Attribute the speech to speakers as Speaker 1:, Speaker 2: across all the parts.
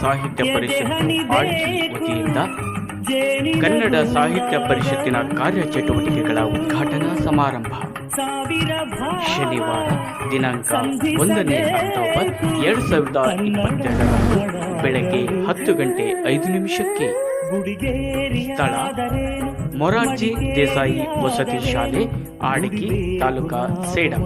Speaker 1: ಸಾಹಿತ್ಯ ಪರಿಷತ್ ವತಿಯಿಂದ ಕನ್ನಡ ಸಾಹಿತ್ಯ ಪರಿಷತ್ತಿನ ಕಾರ್ಯಚಟುವಟಿಕೆಗಳ ಉದ್ಘಾಟನಾ ಸಮಾರಂಭ. ಶನಿವಾರ ದಿನಾಂಕ ಒಂದನೇ ಅಕ್ಟೋಬರ್ ಎರಡು ಸಾವಿರದ ಇಪ್ಪತ್ತೆರಡರಂದು ಬೆಳಗ್ಗೆ ಹತ್ತು ಗಂಟೆ ಐದು ನಿಮಿಷಕ್ಕೆ. ಸ್ಥಳ ಮೊರಾರ್ಜಿ ದೇಸಾಯಿ ವಸತಿ ಶಾಲೆ ಆಡಿಗಿ ತಾಲೂಕಾ ಸೇಡಂ.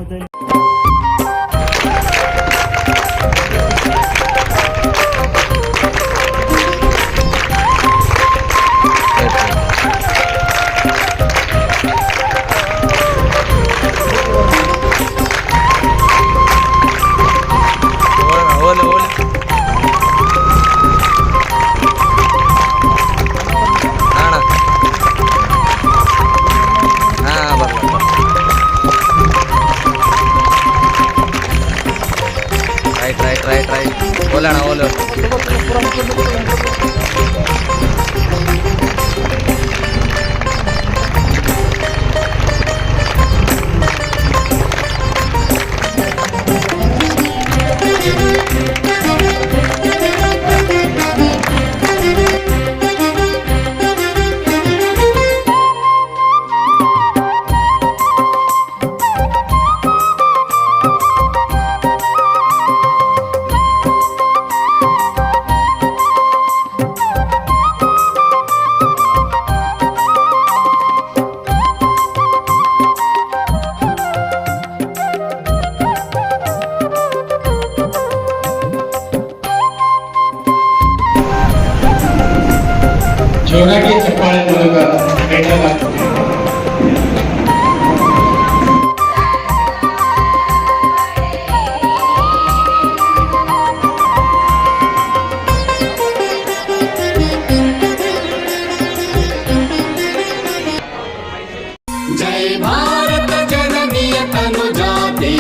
Speaker 2: जय भारत जननीय तनुजाति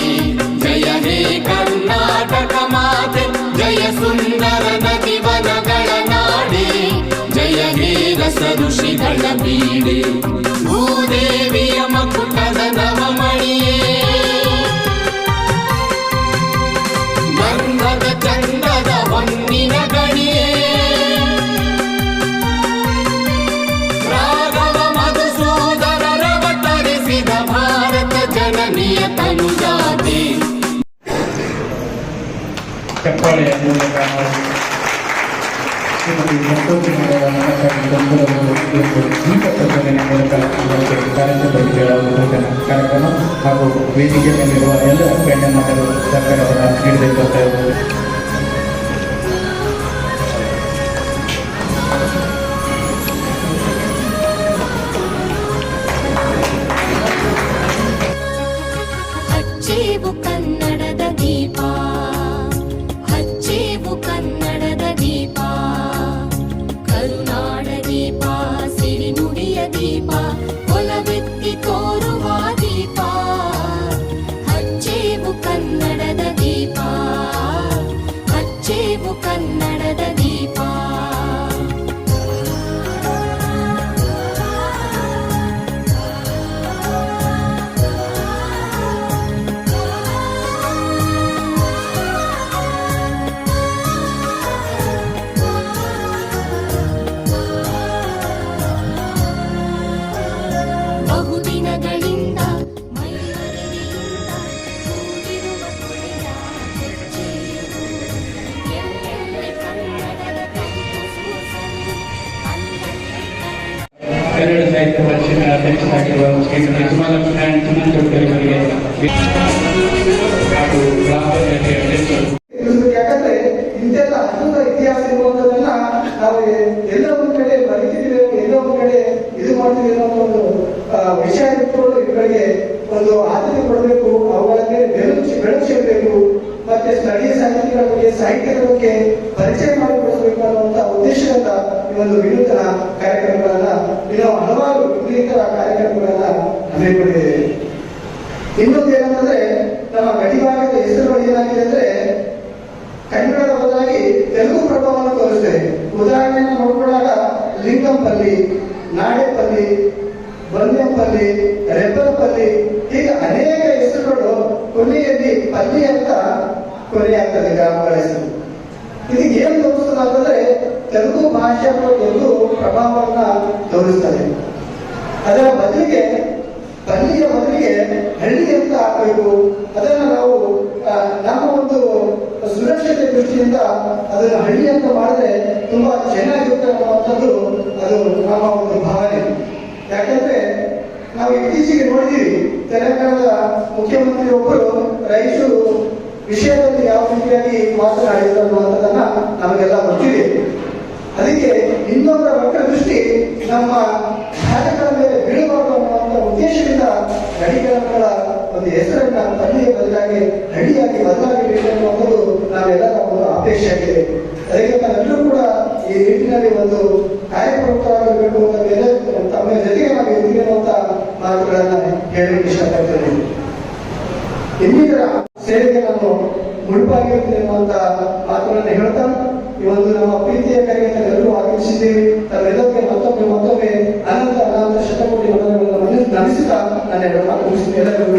Speaker 2: जय हे कर्नाटक माते। जय सुंदर नदी वनगणनाडे जय हे रस ऋषिगण पीडे भूदेविय मकुटद
Speaker 3: ಚಪ್ಪಾಳೆಯ ಮೂಲಕ ನಾವು ಶ್ರೀಮತಿ ಸಂತೋಷಿನಿಯ ಬೆಂಬಲವನ್ನು ಇವತ್ತು ದೀಪ ಪ್ರಚೋದನೆ ಮೂಲಕ ಕಾರ್ಯಕ್ರಮಕ್ಕೆ ಕಾರ್ಯಕ್ರಮ ಹಾಗೂ ವೇದಿಕೆ ಮೇಲಿರುವ ಎಲ್ಲ ಗಣ್ಯಮಾನರು ಸರ್ಕಾರವನ್ನು ನೀಡಬೇಕು
Speaker 4: ಒಂದು ವಿನೂತನ ಕಾರ್ಯಕ್ರಮಗಳನ್ನ, ಇನ್ನೂ ಹಲವಾರು ವಿಪರೀತರ ಕಾರ್ಯಕ್ರಮಗಳನ್ನ ಹಮ್ಮಿಕೊಂಡಿದ್ದೇವೆ ಇನ್ನೊಂದು ಏನಂತಂದ್ರೆ ನಮ್ಮ ಗಡಿಭಾಗದ ಹೆಸರು ಏನಾಗಿದೆ ಅಂದ್ರೆ, ಕನ್ನಡದ ಬದಲಾಗಿ ತೆಲುಗು ಪ್ರಭಾವವನ್ನು ತೋರಿಸ್ತೇವೆ ಉದಾಹರಣೆಯನ್ನು ನೋಡ್ಕೊಂಡಾಗ, ಲಿಂಗಂಪಲ್ಲಿ, ನಾಡೆಪಲ್ಲಿ ಬಂದೆಂಪಲ್ಲಿ ರೆಬ್ಬಲ್ಪಲ್ಲಿ ಹೀಗೆ ಅನೇಕ ಹೆಸರುಗಳು ಕೊನೆಯಲ್ಲಿ ಪಲ್ಲಿ ಅಂತ ಕೊನೆಯಾಗ್ತದೆ ಗ್ರಾಮಗಳ ಹೆಸರು. ಇದಕ್ಕೆ ಏನು ತೋರಿಸ್ತದೆ ಅಂತಂದ್ರೆ ತೆಲುಗು ಭಾಷೆ ಎಂದು ಪ್ರಭಾವವನ್ನು ತೋರಿಸ್ತದೆ. ಅದರ ಬದಲಿಗೆ ಪಲ್ಲಿಯ ಬದಲಿಗೆ ಹಳ್ಳಿ ಅಂತ ಹಾಕಬೇಕು ಅದನ್ನು ನಾವು ನಮ್ಮ ಒಂದು ಸುರಕ್ಷತೆ ದೃಷ್ಟಿಯಿಂದ ಅದನ್ನು ಹಳ್ಳಿ ಅಂತ ಮಾಡಿದ್ರೆ ತುಂಬಾ ಚೆನ್ನಾಗಿರುತ್ತೆ ಅನ್ನುವಂಥದ್ದು ಅದು ನಮ್ಮ ಒಂದು ಭಾವನೆ. ಯಾಕಂದ್ರೆ ನಾವು ಇತ್ತೀಚೆಗೆ ನೋಡಿದೀವಿ, ತೆಲಂಗಾಣದ ಮುಖ್ಯಮಂತ್ರಿ ಒಬ್ಬರು ರೈತರು ವಿಷಯದಲ್ಲಿ ಯಾವ ರೀತಿಯಾಗಿ ಮಾತನಾಡಿದ್ರು ಅನ್ನುವಂಥದ್ದನ್ನ ನಮಗೆಲ್ಲ ಗೊತ್ತಿದೆ. ಅದಕ್ಕೆ ಇನ್ನೊಬ್ಬರ ಮಕ್ಕಳ ದೃಷ್ಟಿ ನಮ್ಮ ಕಾರ್ಯಗಳ ಮೇಲೆ ಬೀಳಬಾರದು ಅನ್ನುವಂಥ ಉದ್ದೇಶದಿಂದ ನಡಿಗಳ ಒಂದು ಹೆಸರನ್ನ ತಂದೆಯ ಬದಲಾಗಿ ಹಳ್ಳಿಯಾಗಿ ಬದಲಾಗಿ ಅನ್ನೋದು ನಾವೆಲ್ಲರ ಒಂದು ಅಪೇಕ್ಷೆ ಆಗಿದೆ ಅದಕ್ಕೆ ನಾವೆಲ್ಲರೂ ಕೂಡ ಈ ನಿಟ್ಟಿನಲ್ಲಿ ಒಂದು ಕಾರ್ಯಪ್ರವೃತ್ತರಾಗಬೇಕು ಮೇಲೆ, ತಮ್ಮ ಜೊತೆಗೆ ನಾವು ಇದ್ದೀವಿ ಅನ್ನುವಂಥ ಮಾತುಗಳನ್ನ ಹೇಳಲಿಕ್ಕೆ ಇಷ್ಟಪಡ್ತೇನೆ. ಇನ್ನಿತರ ಸೇವೆಗೆ ನಾನು ಮುಳುಪಾಗಿರುತ್ತೇನೆ ಅನ್ನುವಂತ ಮಾತುಗಳನ್ನು ಹೇಳ್ತಾ ಈ ನಮ್ಮ ಪ್ರೀತಿಯ ಕರೆಗೆ ನಾವೆಲ್ಲರೂ ತಮ್ಮ ತಾವೆಲ್ಲರಿಗೆ ಮತ್ತೊಮ್ಮೆ ಮತ್ತೊಮ್ಮೆ ಅನಂತ ಅನಂತ ಶತಕೋಟಿ ಮನಗಳನ್ನು ನಮಿಸುತ್ತಾ ನನ್ನ ಎರಡು ಎಲ್ಲರಿಗೂ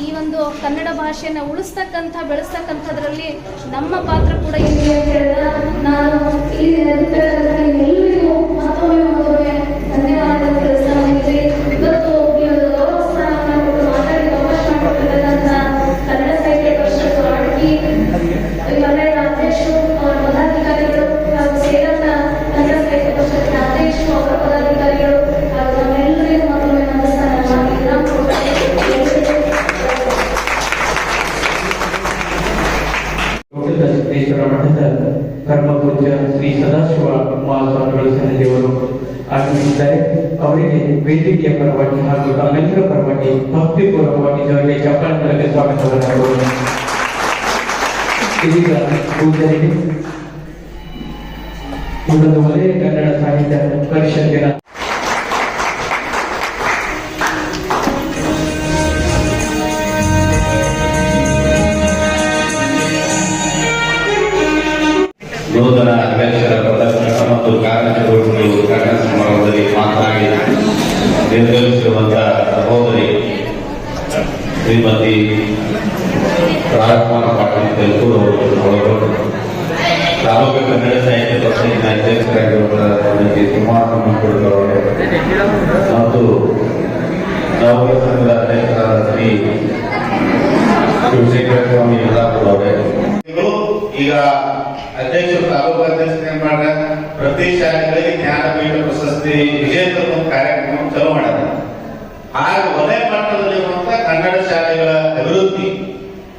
Speaker 5: ಈ ಒಂದು ಕನ್ನಡ ಭಾಷೆಯನ್ನು ಉಳಿಸ್ತಕ್ಕಂಥ ಬೆಳೆಸ್ತಕ್ಕಂಥದ್ರಲ್ಲಿ ನಮ್ಮ ಪಾತ್ರ ಕೂಡ ಇದೆ ನಾನು
Speaker 3: ಆಗಮಿಸಿದ್ದಾರೆ ಅವರಿಗೆ ವೇದಿಕೆಯ ಪರವಾಗಿ ಹಾಗೂ ತಮ್ಮೆಲ್ಲರ ಪರವಾಗಿ ಭಕ್ತಿಪೂರ್ವಕವಾಗಿ ಜೊತೆಗೆ ಚಪ್ಪಾಳೆ ಸ್ವಾಗತವನ್ನು ಕೋರುತ್ತೇನೆ. ಇದೀಗ ಪೂಜೆಗೆ ಇದೊಂದು ಒಳ್ಳೆಯ ಕನ್ನಡ ಸಾಹಿತ್ಯ ಪರಿಷತ್ತಿನ
Speaker 6: ನೂತನ ಶ್ರೀಮತಿ ರಾಜಕುಮಾರ ಪಾಟೀಲ್ ತೆಲುಗು ಅವರು ತಾಲೂಕು ಕನ್ನಡ ಸಾಹಿತ್ಯ ಪರಿಷತ್ತಿನ ಅಧ್ಯಕ್ಷರಾಗಿರುವಂತಹ ಶ್ರೀಮತಿ ಸುಮಾರಮ್ಮ ಕುಡುಗವರು ಮತ್ತು ನವೋದಯ ಸಂಘದ ಅಧ್ಯಕ್ಷರಾದ ಶ್ರೀ ಶಿವಶೇಖರ ಸ್ವಾಮಿ ಯಲ್ಲಾಪುರ ಅವರೇ ಈಗ ಅಧ್ಯಕ್ಷರು ತಾಲೂಕು ಅಧ್ಯಕ್ಷರು ಏನ್ ಮಾಡ್ಯಾರ ಪ್ರತಿ ಶಾಲೆಗಳಿಗೆ ಜ್ಞಾನಪೀಠ ಪ್ರಶಸ್ತಿ ವಿಜೇತರ ಒಂದು ಕಾರ್ಯಕ್ರಮ ಚಲೋ ಮಾಡ್ಯಾರ ಹಾಗೆ ವಲಯ ಮಟ್ಟದಲ್ಲಿರುವಂತ ಕನ್ನಡ ಶಾಲೆಗಳ ಅಭಿವೃದ್ಧಿ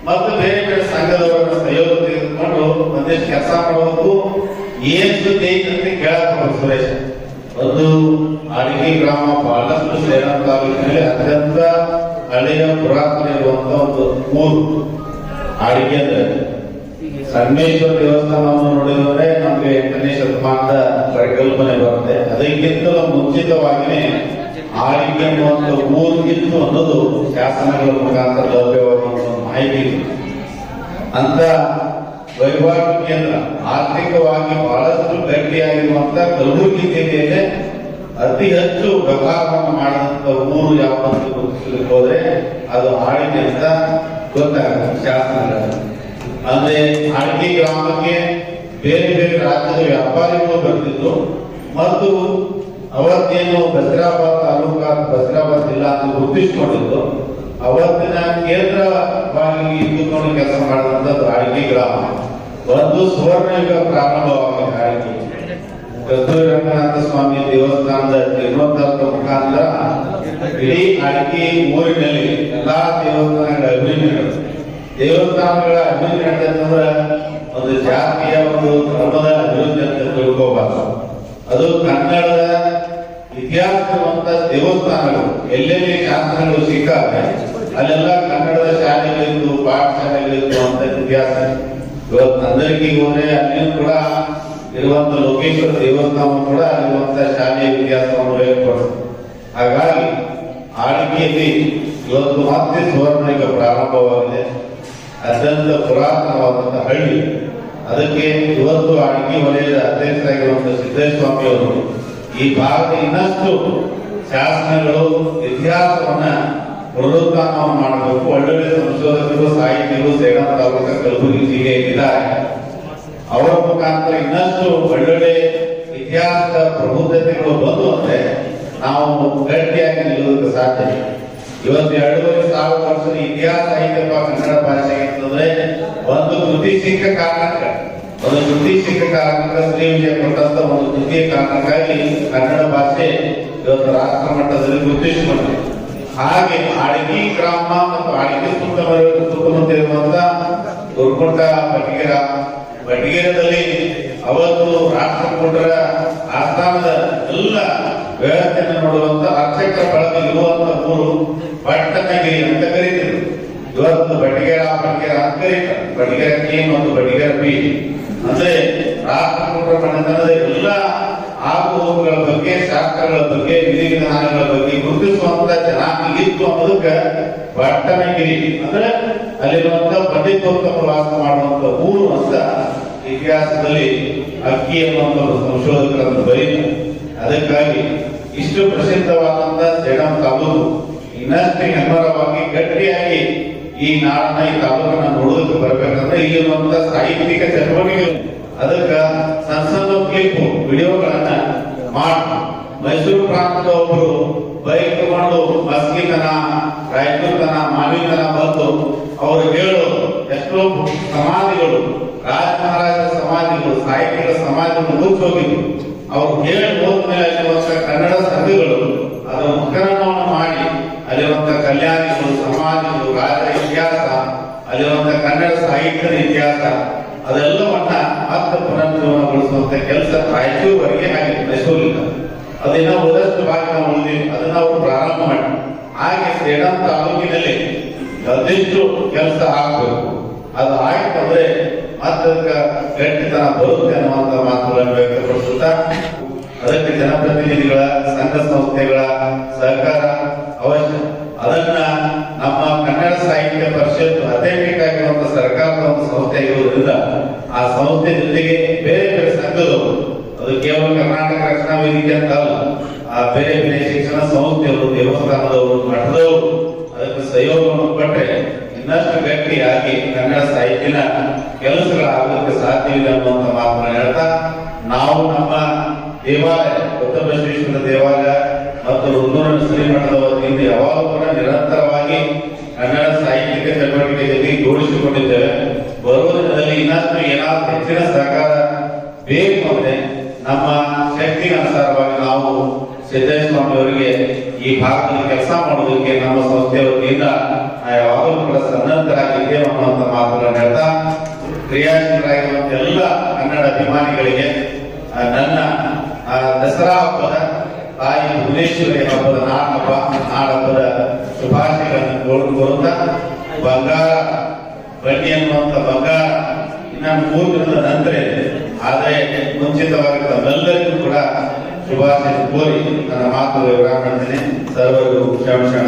Speaker 6: ಮತ್ತು ಬೇರೆ ಬೇರೆ ಸಂಘದವರನ್ನು ಸಹಯೋಗ ತೆಗೆದುಕೊಂಡು ಒಂದಿಷ್ಟು ಕೆಲಸ ಮಾಡುವುದು ಏನ್ ಸುದ್ದಿ ಐತೆ ಅಂತ ಕೇಳಕ್ ಸುರೇಶ್. ಒಂದು ಅಡಿಗೆ ಗ್ರಾಮ ಬಹಳಷ್ಟು ಸೇನಾ ತಾಲೂಕಿನಲ್ಲಿ ಅತ್ಯಂತ ಹಳೆಯ ಪುರಾತನ ಇರುವಂತ ಒಂದು ಊರು. ಅಡಿಗೆ ಅಂದ್ರೆ ಸಂಗಮೇಶ್ವರ ದೇವಸ್ಥಾನವನ್ನು ನೋಡಿದರೆ ನಮಗೆ ಎಂಟನೇ ಶತಮಾನದ ಪರಿಕಲ್ಪನೆ ಬರುತ್ತೆ. ಅದಕ್ಕಿಂತಲೂ ಮುಂಚಿತವಾಗಿಯೇ ಆಳಿಕೆ ಅನ್ನುವಂಥ ಇತ್ತು ಅನ್ನೋದು ಶಾಸನಗಳ ಮುಖಾಂತರ ಲಭ್ಯವಾಗುವಂತ ಮಾಹಿತಿ. ಅಂತ ವಹಿವಾಟು ಕೇಂದ್ರ ಆರ್ಥಿಕವಾಗಿ ಬಹಳಷ್ಟು ಗಟ್ಟಿಯಾಗಿರುವಂತ ಕಲಬುರಗಿ ಜಿಲ್ಲೆಯಲ್ಲೇ ಅತಿ ಹೆಚ್ಚು ವ್ಯವಹಾರವನ್ನು ಮಾಡಿದಂತ ಊರು ಯಾವಂತ ಅದು ಆಳಿಗೆ ಅಂತ ಗೊತ್ತಾಗುತ್ತೆ ಶಾಸನಗಳ ಅಂದ್ರೆ ಅಡಿಕೆ ಗ್ರಾಮಕ್ಕೆ ಬೇರೆ ಬೇರೆ ರಾಜ್ಯದ ವ್ಯಾಪಾರಿಗಳು ಬರ್ತಿದ್ರು ಮತ್ತು ಅವತ್ತೇನು ಬಸ್ರಾಬಾದ್ ತಾಲೂಕಾ ಬಸ್ರಾಬಾದ್ ಜಿಲ್ಲಾ ಅಂತ ಗುರುತಿಸಿಕೊಂಡಿದ್ದು, ಅವತ್ತಿನ ಕೇಂದ್ರವಾಗಿ ಇದ್ದುಕೊಂಡು ಕೆಲಸ ಮಾಡಿದಂಥದ್ದು ಅಡಿಕೆ ಗ್ರಾಮ. ಒಂದು ಸುವರ್ಣ ಯುಗ ಪ್ರಾರಂಭವಾಗಿದೆ ಅಡಿಕೆ ಕಸ್ತೂರಿ ರಂಗನಾಥ ಸ್ವಾಮಿ ದೇವಸ್ಥಾನದ ಜೀರ್ಣೋದ್ಧಾರದ ಮುಖಾಂತರ ಇಡೀ ಅಡಿಕೆ ಊರಿನಲ್ಲಿ ಎಲ್ಲಾ ದೇವಸ್ಥಾನಗಳ ಅಭಿವೃದ್ಧಿ. ದೇವಸ್ಥಾನಗಳ ಅಭಿವೃದ್ಧಿ ಅಂತಂದ್ರೆ ಒಂದು ಜಾತಿಯ ಒಂದು ಧರ್ಮದ ಅಭಿವೃದ್ಧಿ ಅಂತ ತಿಳ್ಕೋಬಾರ್ದು. ಅದು ಕನ್ನಡದ ಇತಿಹಾಸವಂತ ದೇವಸ್ಥಾನಗಳು, ಎಲ್ಲೆಲ್ಲಿ ಶಾಸನಗಳು ಸಿಕ್ಕಾವೆ ಅಲ್ಲೆಲ್ಲ ಕನ್ನಡದ ಶಾಲೆಗಳಿದ್ದು, ಪಾಠಶಾಲೆಗಳಿದ್ದು ಅಂತ ಇತಿಹಾಸ. ಇವತ್ತು ನಂದರಿಗೆ ಹೋದ್ರೆ ಅಲ್ಲಿಯೂ ಕೂಡ ಇರುವಂತ ಲೋಕೇಶ್ವರ ದೇವಸ್ಥಾನ ಕೂಡ ಅಲ್ಲಿರುವಂತ ಶಾಲೆಯ ಇತಿಹಾಸವನ್ನು ಹೇಳ್ಕೊಡ್ತದೆ ಹಾಗಾಗಿ ಆಳ್ವಿಕೆಯಲ್ಲಿ ಇವತ್ತು ಮತ್ತೆ ಈಗ ಪ್ರಾರಂಭವಾಗಿದೆ. ಅತ್ಯಂತ ಪುರಾತನವಾದಂತಹ ಹಳ್ಳಿ. ಅದಕ್ಕೆ ಇವತ್ತು ಅಡಿಕೆ ವಲಯದ ಅಧ್ಯಕ್ಷರಾಗಿರುವಂತಹ ಸಿದ್ದೇಶ್ವಾಮಿ ಅವರು ಈ ಭಾಗದ ಇನ್ನಷ್ಟು ಶಾಸನಗಳು, ಇತಿಹಾಸವನ್ನ ಪುನರುತ್ಥಾನವನ್ನು ಮಾಡಬೇಕು. ಒಳ್ಳೊಳ್ಳೆ ಸಂಶೋಧಕರು ಸಾಹಿತಿಗಳು ಸೇನಾ ತಾಲೂಕ ಕಲಬುರಗಿ ಜಿಲ್ಲೆಯಲ್ಲಿದ್ದಾರೆ. ಅವರ ಮುಖಾಂತರ ಇನ್ನಷ್ಟು ಒಳ್ಳೊಳ್ಳೆ ಇತಿಹಾಸದ ಪ್ರಬುದ್ಧತೆಗಳು ಬಂದು ಅಂದ್ರೆ ನಾವು ಗಟ್ಟಿಯಾಗಿ ನಿಲ್ಲುವುದಕ್ಕೆ ಸಾಧ್ಯ ಇವತ್ತು ಎರಡೂವರೆ ಸಾವಿರ ವರ್ಷದ ಇತಿಹಾಸ ಐತಪ್ಪ ಕನ್ನಡ ಭಾಷೆಗೆ ಅಂತಂದ್ರೆ ಒಂದು ಕೃತಿ ಸಿಕ್ಕ ಕಾರಣಕ್ಕೆ. ಒಂದು ಸಿಕ್ಕ ಕಾರಣಕ್ಕೆ ವಿಜಯ ಕೊಟ್ಟಂತ ಒಂದು ಕೃತಿಯ ಕಾರಣಕ್ಕಾಗಿ ಕನ್ನಡ ಭಾಷೆ ಇವತ್ತು ರಾಷ್ಟ್ರ ಮಟ್ಟದಲ್ಲಿ ಗುರುತಿಸಿಕೊಂಡಿದೆ ಹಾಗೆ ಅಡಗಿ ಗ್ರಾಮ ಮತ್ತು ಅಡಗಿ ಸುತ್ತಮುತ್ತ ಇರುವಂತ ಗುರುಕುಂಟ ಬಟಿಗೆರ ಬಟಿಗೆರದಲ್ಲಿ ಅವತ್ತು ರಾಷ್ಟ್ರಕೂಟರ ಆಸ್ಥಾನದ ಎಲ್ಲ ವ್ಯವಸ್ಥೆಯನ್ನು ನೋಡುವಂತ ಅರ್ಚಕರ ಬಳಗ ಇರುವಂತ ಊರು ಪಟ್ಟಣಗಿರಿ ಅಂತ ಕರೀತಿದ್ರು. ಇವತ್ತು ಬಟಿಗೆರ ಬಟಿಗೆರ ಅಂತ ಕರೀತಾರೆ. ಬಟಿಗೆರ ಕೆ ಮತ್ತು ಬಟಿಗೆರ ಬಿ ಅಂದ್ರೆ ರಾಷ್ಟ್ರಕೂಟರ ಮನೆತನದ ಎಲ್ಲ ಆಗುಹೋಗುಗಳ ಬಗ್ಗೆ, ಶಾಸ್ತ್ರಗಳ ಬಗ್ಗೆ, ವಿಧಿವಿಧಾನಗಳ ಬಗ್ಗೆ ಗುರುತಿಸುವಂತ ಜನಾಂಗ ಇತ್ತು ಅನ್ನೋದಕ್ಕೆ ಪಟ್ಟಣಗಿರಿ ಅಂದ್ರೆ ಅಲ್ಲಿರುವಂತ ಪಂಡಿತೋತ್ತಮರು ವಾಸ ಮಾಡುವಂತ ಊರು ಅಂತ ಇತಿಹಾಸದಲ್ಲಿ ಅಕ್ಕಿ ಅನ್ನುವಂಥ ಸಂಶೋಧಕರನ್ನು ಬರೀತಾರೆ. ಅದಕ್ಕಾಗಿ ಇಷ್ಟು ಪ್ರಸಿದ್ಧವಾದಂತ ಸೇಡಂ ತಾಲೂಕು ಇನ್ನಷ್ಟು ಹೆಮ್ಮರವಾಗಿ ಗಟ್ಟಿಯಾಗಿ ಈ ನಾಡನ್ನ ಈ ತಾಲೂಕನ್ನ ನೋಡೋದಕ್ಕೆ ಬರ್ಬೇಕಂದ್ರೆ ಇಲ್ಲಿರುವಂತ ಸಾಹಿತ್ಯಿಕ ಚಟುವಟಿಕೆಗಳು. ಅದಕ್ಕ ಸಣ್ಣ ಸಣ್ಣ ಕ್ಲಿಪ್ ವಿಡಿಯೋಗಳನ್ನ ಮಾಡ ಮೈಸೂರು ಪ್ರಾಂತದ ಒಬ್ಬರು ಬೈಕ್ ತಗೊಂಡು ಮಸ್ಕಿತನ ರಾಯಚೂರ್ತನ ಮಾವಿತನ ಬಂದು ಅವರು ಹೇಳು ಎಷ್ಟೋ ಸಮಾಧಿಗಳು, ರಾಜ ಮಹಾರಾಜ ಸಮಾಧಿಗಳು, ಸಾಹಿತ್ಯಿಕ ಸಮಾಧಿಗಳು ಮುಚ್ಚಿ ಹೋಗಿದ್ರು ಅವ್ರು ಹೇಳಿ ಹೋದ್ಮೇಲೆ ಕನ್ನಡ ಸಂಘಗಳು ಅದರ ಮುಖರಣವನ್ನು ಮಾಡಿ ಅಲ್ಲಿರುವಂತ ಕಲ್ಯಾಣಿಗಳು ಸಮಾಜಗಳು ರಾಜ ಇತಿಹಾಸ, ಅಲ್ಲಿರುವಂತ ಕನ್ನಡ ಸಾಹಿತ್ಯದ ಇತಿಹಾಸ, ಅದೆಲ್ಲವನ್ನ ಮತ್ತೆ ಪುನರ್ಜೀವನಗೊಳಿಸುವಂತ ಕೆಲಸ ರಾಯಚೂರುವರೆಗೆ ಹಾಗೆ ಮೈಸೂರಿಲ್ಲ ಅದನ್ನ ಉಳಿದಷ್ಟು ಭಾಗ ನಾವು ಅದನ್ನ ಅವರು ಪ್ರಾರಂಭ ಮಾಡಿ. ಹಾಗೆ ಸೇಡಂ ತಾಲೂಕಿನಲ್ಲಿ ಅದೆಷ್ಟು ಕೆಲಸ ಆಗಬೇಕು. ಅದು ಆಯ್ತಂದ್ರೆ ಮತ್ತದಕ್ಕೆ ಗಟ್ಟಿತನ ಬರುತ್ತೆ ಅನ್ನುವಂತ ಮಾತುಗಳನ್ನು ವ್ಯಕ್ತಪಡಿಸುತ್ತಾ, ಅದಕ್ಕೆ ಜನಪ್ರತಿನಿಧಿಗಳ, ಸಂಘ ಸಂಸ್ಥೆಗಳ ಸಹಕಾರ ಅವಶ್ಯ ಅದನ್ನ ನಮ್ಮ ಕನ್ನಡ ಸಾಹಿತ್ಯ ಪರಿಷತ್ ಅಥೆಂಟಿಕ್ ಆಗಿರುವಂತ ಸರ್ಕಾರದ ಒಂದು ಸಂಸ್ಥೆ ಇರುವುದರಿಂದ ಆ ಸಂಸ್ಥೆ ಜೊತೆಗೆ ಬೇರೆ ಬೇರೆ ಸಂಘದವರು ಅದು ಕೇವಲ ಕರ್ನಾಟಕ ರಕ್ಷಣಾ ವೇದಿಕೆ ಅಂತ ಅಲ್ಲ, ಆ ಬೇರೆ ಬೇರೆ ಶಿಕ್ಷಣ ಸಂಸ್ಥೆಯವರು ದೇವಸ್ಥಾನದವರು, ಮಠದವರು ಅದಕ್ಕೆ ಸಹಯೋಗವನ್ನು ಕೊಟ್ಟರೆ ಇನ್ನಷ್ಟು ಗಟ್ಟಿಯಾಗಿ ಕನ್ನಡ ಸಾಹಿತ್ಯನ ಕೆಲಸಗಳಾಗೋದಕ್ಕೆ ಸಾಧ್ಯವಿಲ್ಲ ಅನ್ನುವಂತ ಮಾತನ್ನು ಹೇಳ್ತಾ, ನಾವು ನಮ್ಮ ದೇವಾಲಯ ಉತ್ತಮ ಬಸವೇಶ್ವರ ದೇವಾಲಯ ಹೆಚ್ಚಿನ ಸಹಕಾರ ಬೇಕು ಅಂದ್ರೆ ನಮ್ಮ ಶಕ್ತಿಗೆ ಅನುಸಾರವಾಗಿ ನಾವು ಸ್ವಾಮಿ ಅವರಿಗೆ ಈ ಭಾಗದಲ್ಲಿ ಕೆಲಸ ಮಾಡೋದಕ್ಕೆ ನಮ್ಮ ಸಂಸ್ಥೆಯ ವತಿಯಿಂದ ಯಾವಾಗಲೂ ಕೂಡ ಸನ್ನದ್ಧರಾಗಿದ್ದೇವೆ ಅನ್ನುವಂತ ಮಾತುಗಳನ್ನು ಹೇಳ್ತಾ ಕ್ರಿಯಾಶೀಲರಾಗಿರುವಂತ ಎಲ್ಲ ಕನ್ನಡ ಅಭಿಮಾನಿಗಳಿಗೆ ನನ್ನ ದಸರಾ ಹಬ್ಬದ ತಾಯಿ ಭುವನೇಶ್ವರಿ ಹಬ್ಬದ ನಾಡಹಬ್ಬ ನಾಡಹಬ್ಬದ ಶುಭಾಶಯಗಳನ್ನು ಕೋರು- ಕೋರುತ್ತಾ ಬಂಗಾರ ಬನ್ನಿ ಅನ್ನುವಂತ ಬಂಗಾರ ಇನ್ನ ಮೂರು ನಂತರ ಆದರೆ ಮುಂಚಿತವಾಗಿ ತಮ್ಮೆಲ್ಲರಿಗೂ ಕೂಡ ಶುಭಾಶಯ ಕೋರಿ ನನ್ನ ಮಾತು ವಿವರ ಮಾಡ್ತೇನೆ ಸರ್ವರಿಗೂ ಕ್ಷಮಶಣ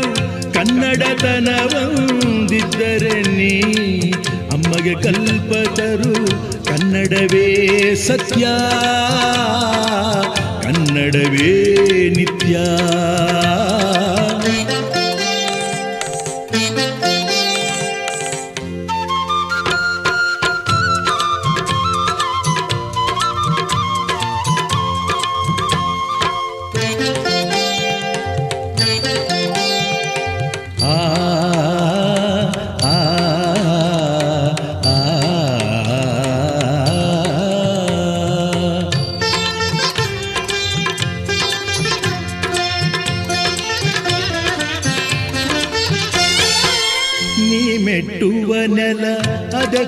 Speaker 7: ಕನ್ನಡತನವಂದಿದ್ದರೆ ನೀ ಅಮ್ಮಗೆ ಕಲ್ಪತರು ಕನ್ನಡವೇ ಸತ್ಯ. ಕನ್ನಡವೇ ನಿತ್ಯ.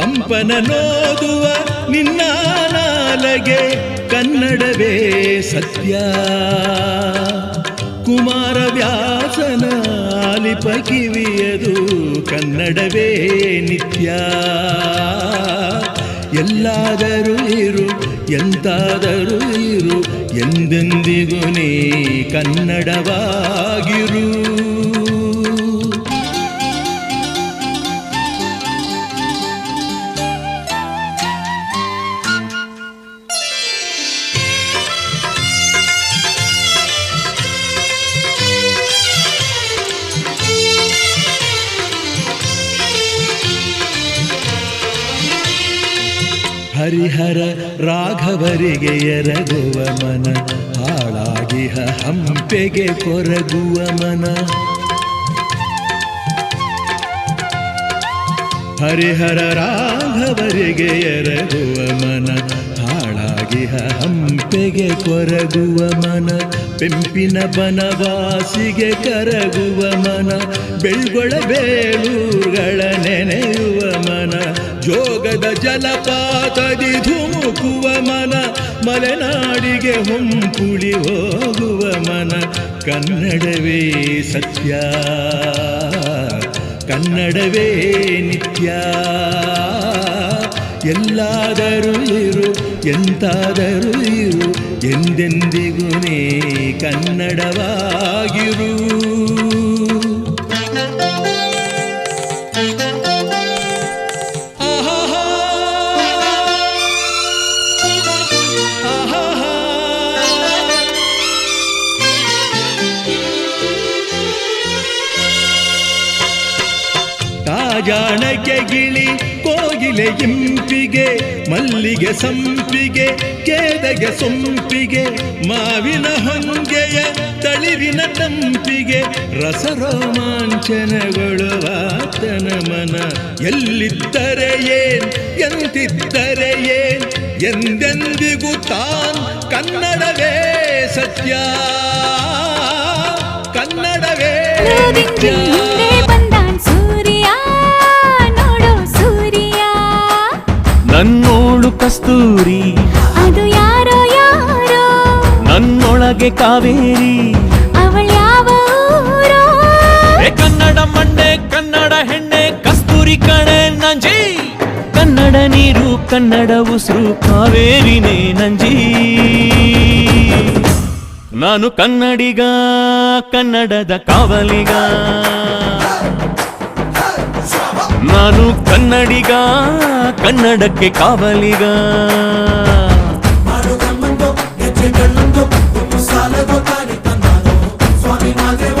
Speaker 7: ಪಂಪನ ನೋದುವ ನಿನ್ನ ನಾಲಗೆ ಕನ್ನಡವೇ ಸತ್ಯ. ಕುಮಾರ ವ್ಯಾಸನ ಆಲಿಪ ಕಿವಿಯದು ಕನ್ನಡವೇ ನಿತ್ಯ. ಎಲ್ಲಾದರೂ ಇರು, ಎಂತಾದರೂ ಇರು, ಎಂದೆಂದಿಗೂ ನೀ ಕನ್ನಡವಾಗಿರು. ರಾಘವರಿಗೆ ಎರಗುವ ಮನ ಹಾಳಾಗಿಹ ಹಂಪೆಗೆ ಕೊರಗುವ ಮನ. ಹರಿಹರ ರಾಘವರಿಗೆ ಎರಗುವ ಮನ ಹಾಳಾಗಿಹ ಹಂಪೆಗೆ ಕೊರಗುವ ಮನ. ಪೆಂಪಿನ ಬನವಾಸಿಗೆ ಕರಗುವ ಮನ, ಬೆಳ್ಗೊಳ ಬೇಲೂರುಗಳ ನೆನೆಯುವ ಮನ. ಜೋಗದ ಜಲಪಾತದಿ ಧುಮುಕುವ ಮನ, ಮಲೆನಾಡಿಗೆ ಹೊಂಕುಳಿ ಹೋಗುವ ಮನ. ಕನ್ನಡವೇ ಸತ್ಯ, ಕನ್ನಡವೇ ನಿತ್ಯ. ಎಲ್ಲಾದರೂ ಇರು, ಎಂತಾದರೂ ಇರು, ಎಂದೆಂದಿಗೂ ಕನ್ನಡವಾಗಿರು. ಕಾಜಾಣಕ್ಕೆ ಗಿಳಿ ಕೋಗಿಲೆ ಇಂಪಿಗೆ, ಮಲ್ಲಿಗೆ ಸಂಪಿಗೆ, ಕೇದಗೆ ಸೊಂಪಿಗೆ, ಮಾವಿನ ಹೊಂಗೆಯ ತಳಿರಿನ ತಂಪಿಗೆ, ರಸರೋಮಾಂಚನಗೊಳ್ಳುವ ಆತನ ಮನ. ಎಲ್ಲಿದ್ದರೆ ಏನ್, ಎಂತಿದ್ದರೆ ಏನ್, ಎಂದೆಂದಿಗೂ ತಾನ್ ಕನ್ನಡವೇ ಸತ್ಯ. ಕನ್ನಡವೇ
Speaker 8: ಹಿಂದೆ
Speaker 9: ಕಸ್ತೂರಿ.
Speaker 8: ಅದು ಯಾರೋ ಯಾರೋ?
Speaker 9: ನನ್ನೊಳಗೆ ಕಾವೇರಿ.
Speaker 8: ಅವಳ ಯಾವ
Speaker 9: ಕನ್ನಡ ಮಂಡೆ ಕನ್ನಡ ಹೆಣ್ಣೆ ಕಸ್ತೂರಿ ಕಣೆ ನಂಜಿ. ಕನ್ನಡ ನೀರು ಕನ್ನಡ ಉಸಿರು ಕಾವೇರಿನೇ ನಂಜಿ. ನಾನು ಕನ್ನಡಿಗ ಕನ್ನಡದ ಕಾವಲಿಗ. ನಾನು ಕನ್ನಡಿಗ ಕನ್ನಡಕ್ಕೆ ಕಾವಲಿಗ
Speaker 2: ಮಾಡುಗಮ್ಮಂದು ಗೆಜ್ಜೆಗಳೊಂದು ಸಾಲದು ತಾಳಿ ತಂದಾನು ಸ್ವಾಮಿ ಮಾದೇವ